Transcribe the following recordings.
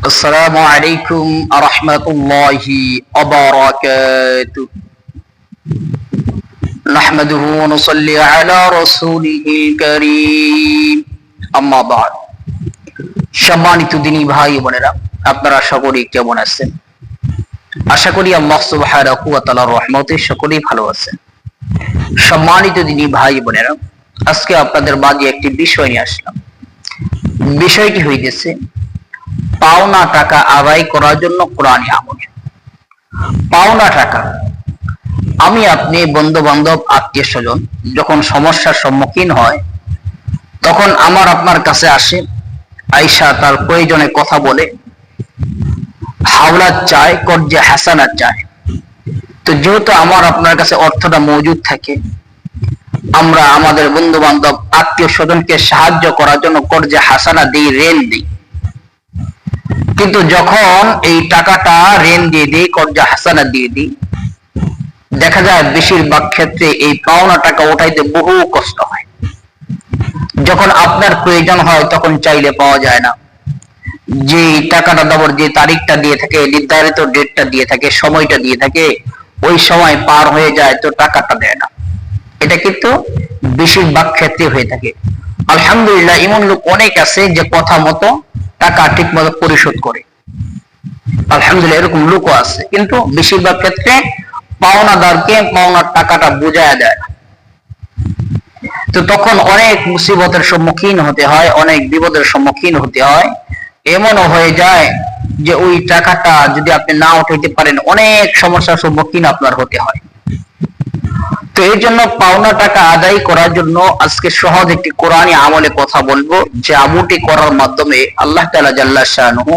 السلام عليكم ورحمة الله وبركاته نحمده ونصلي على رسوله الكريم أما بعد সম্মানিত দিনী ভাই বোনেরা আপনারা সকলেই কেমন আছেন আশা করি আল্লাহ সুবহানাহু ওয়া তাআলার রহমতে সকলেই ভালো আছেন সম্মানিত দিনী ভাই বোনেরা আজকে আপনাদের মাঝে একটি বিষয় নিয়ে আসলাম বিষয়টি হইতেছে পাওনা টাকা আদায় করার জন্য কোরআনী আমল। পাওনা টাকা। আমি, আপনি বন্ধু বান্ধব আত্মীয় স্বজন যখন সমস্যার সম্মুখীন হয়, তখন আমার আপনার কাছে আসে আইসা তার প্রয়োজনে কথা বলে হাওলাত চায়, কর্জে হাসানাত চায়। তো যেহেতু আমার আপনার কাছে অর্থটা মজুদ থাকে, আমরা আমাদের বন্ধু বান্ধব আত্মীয় স্বজনকে সাহায্য করার জন্য কর্জে হাসানা দিই, ঋণ দিই। কিন্তু যখন এই টাকাটা ঋণ দিয়ে দিই কর্জা হাসানা দিয়ে দিই, দেখা যায় বেশিরভাগ ক্ষেত্রে এই পাওনা টাকা ওঠাইতে বহু কষ্ট হয়। যখন আপনার প্রয়োজন হয়, তখন চাইলে পাওয়া যায় না। যে টাকাটা দেওয়ার যে তারিখটা দিয়ে থাকে, নির্ধারিত ডেটটা দিয়ে থাকে, সময়টা দিয়ে থাকে, ওই সময় পার হয়ে যায়, তো টাকাটা দেয় না। এটা কিন্তু বেশিরভাগ ক্ষেত্রে হয়ে থাকে। আলহামদুলিল্লাহ, এমন লোক অনেক আছে যে কথা মতো টাকা ঠিক মতো পরিশোধ করে। আলহামদুলিল্লাহ, এরকম লোকও আছে। কিন্তু বেশিরভাগ ক্ষেত্রে পাওনাদারকে পাওনার টাকাটা বোঝায় দেয়। তো তখন অনেক মুসিবতের সম্মুখীন হতে হয়, অনেক বিপদের সম্মুখীন হতে হয়। এমনও হয়ে যায় যে ওই টাকাটা যদি আপনি না উঠাইতে পারেন, অনেক সমস্যার সম্মুখীন আপনার হতে হয়। এই জন্য পাওনা টাকা আদায় করার জন্য আজকে সহজ একটি কোরআনী আমলে কথা বলব। যে আমলটি করার মাধ্যমে আল্লাহ তালা জাল্লা শাহনুহু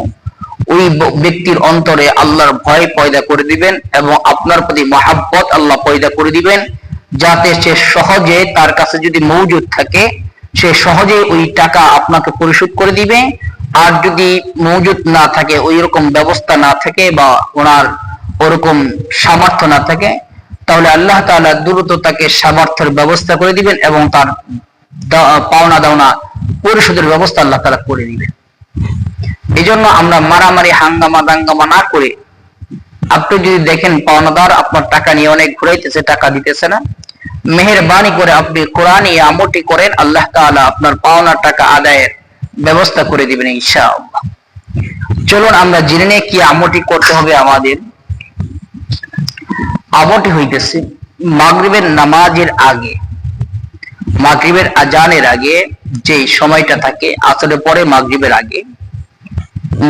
ওই ব্যক্তির অন্তরে আল্লাহর ভয় পয়দা করে দিবেন এবং আপনার প্রতি মহাব্বত আল্লাহ পয়দা করে দিবেন, যাতে সে সহজে তার কাছে যদি মৌজুদ থাকে, সে সহজে ওই টাকা আপনাকে পরিশোধ করে দিবে। আর যদি মৌজুদ না থাকে ওই রকম ব্যবস্থা না থাকে বা ওনার ওরকম সামর্থ্য না থাকে তাহলে আল্লাহ তাআলা দ্রুত তাকে সামর্থ্যের ব্যবস্থা করে দিবেন এবং তার পাওনা দাওনা পরিশোধের ব্যবস্থা আল্লাহ তাআলা করে দিবেন। এই জন্য আমরা মারামারি, হাঙ্গামা, দাঙ্গামা না করে আপনি যদি দেখেন পাওনাদার আপনার টাকা নিয়ে অনেক ঘুরাইতেছে, টাকা দিতেছে না, মেহেরবানি করে আপনি কোরআন এই আমলটি করেন, আল্লাহ তাআলা আপনার পাওনা টাকা আদায়ের ব্যবস্থা করে দিবেন ইনশাআল্লাহ। চলুন আমরা জেনে নিই কি আমলটি করতে হবে আমাদের। আমলটি হইতেছে মাগরিবের নামাজের আগে। মাগরিবের আজানের আগে যে সময়টা থাকে আসলে পরে মাগরিবের আগে।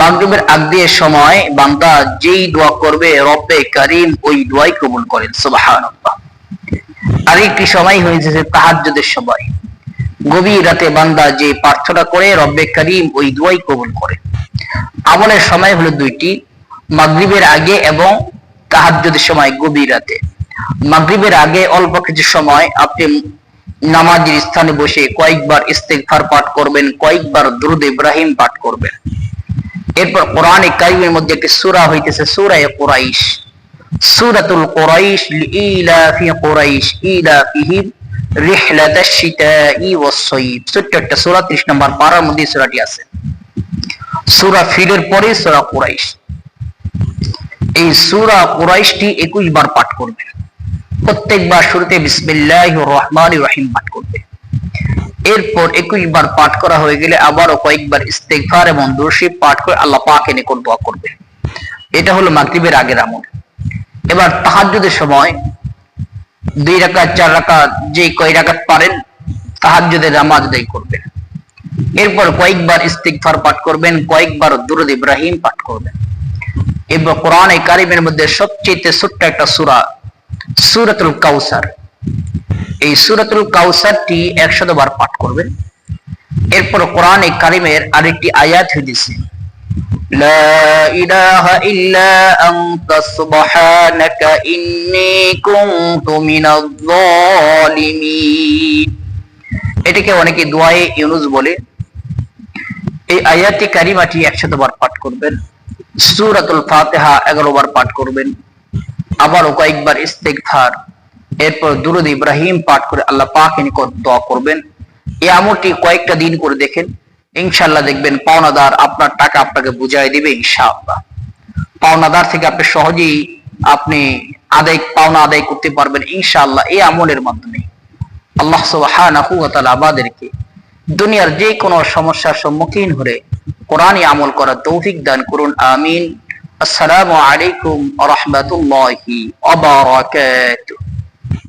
মাগরিবের আগ দিয়ে সময় বান্দা যেই দোয়া করবে, রব্বে করিম ওই দোয়াই কবুল করেন, সুবহানাল্লাহ। আর একটি সময় হয়েছে যে তাহাজ্জুদের সময়। গভীর রাতে বান্দা যে প্রার্থনা করে, রব্বে করিম ওই দোয়াই কবুল করে আমলের সময় হলো দুইটি, মাগরিবের আগে এবং তাহাজ্জুদের সময় গভীর রাতে। মাগরিবের আগে অল্প কিছু সময় আপনি নামাজের স্থানে বসে কয়েকবার ইস্তেগফার পাঠ করবেন, কয়েকবার দুরুদ ইব্রাহিম পাঠ করবেন। এরপর কোরআনে কারিমের মধ্যে একটি সূরা হইতেছে সূরা কুরাইশ। সূরাতুল কুরাইশ লিইলাফি কুরাইশ ইলাফিহিম রিহলাতাশ শিতাই ওয়াস সাইফ ছোট্ট একটা সূরা 30 নম্বর পারার মধ্যে সূরাটি আছে। সূরা ফিলের পরে সূরা কুরাইশ। এই সূরা কুরাইশটি 21 বার পাঠ করবে। প্রত্যেকবার শুরুতে বিসমিল্লাহির রহমানির রহিম পাঠ করবে। এরপর একুশ বার পাঠ করা হয়ে গেলে আবারও কয়েকবার ইস্তেগফার এবং দর্শী পাঠ করে আল্লাহ পাকে নিকট দোয়া করবে। এটা হলো মাগরিবের আগের আমল। এবার তাহাজ্জুদের সময় দুই রাকাত, চার রাকাত, যে কয় রাকাত পারেন তাহাজ্জুদের নামাজ আদায় করবেন। এরপর কয়েকবার ইস্তিগফার পাঠ করবেন, কয়েকবার দুরুদ ইব্রাহিম পাঠ করবেন। এরপর কোরআনে কারিমের মধ্যে সবচেয়ে ছোট্ট একটা সূরা, সূরাতুল কাউসার এই সূরাতুল কাউসারটি একশত বার পাঠ করবেন। এরপর কোরআনে কারিমের আরেকটি আয়াত মিনাজ জালিমিন এটাকে অনেকে দোয়ায়ে ইউনুস বলে। এই আয়াতি কারিমাটি একশত বার পাঠ করবেন। সূরাতুল ফাতিহা এগারো বার পাঠ করবেন। আবারও কয়েকবার ইস্তেগফার। এরপর দুরুদ ইব্রাহিম পাঠ করে আল্লাহ পাক নিকট দোয়া করবেন। এই আমলটি কয়েকটা দিন করে দেখেন। ইনশাল্লাহ দেখবেন পাওনাদার আপনার টাকা আপনাকে বুঝাই দিবে ইনশাআল্লাহ। পাওনাদার থেকে আপনি সহজেই আপনি আদায়, পাওনা আদায় করতে পারবেন ইনশাআল্লাহ এই আমলের মাধ্যমে। আল্লাহ সুবহানাহু ওয়া তাআলা আমাদেরকে দুনিয়ার যে কোনো সমস্যার সম্মুখীন হলে কোরআনই আমল করার তৌফিক দান করুন আমিন। আসসালামু আলাইকুম রহমতুল্লাহি